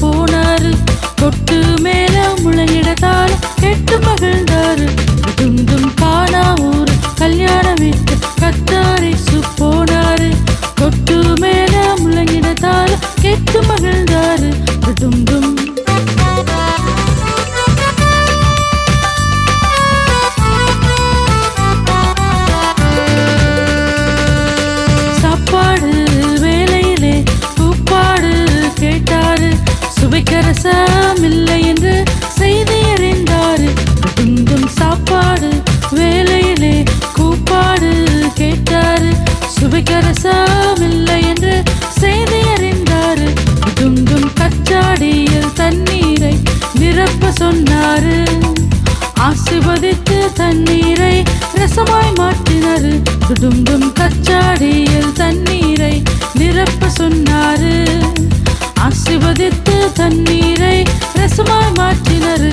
போனாரு தொட்டு மேல முளையிடத்தால் கெட்டு மகிழ்ந்தாரு. ஆசிர்வதித்து தண்ணீரை ரசமாய் மாற்றினரு. துடும்பும் கச்சாடியில் தண்ணீரை நிரப்ப சொன்னாரு. ஆசிர்வதித்து தண்ணீரை ரசமாய் மாற்றினரு.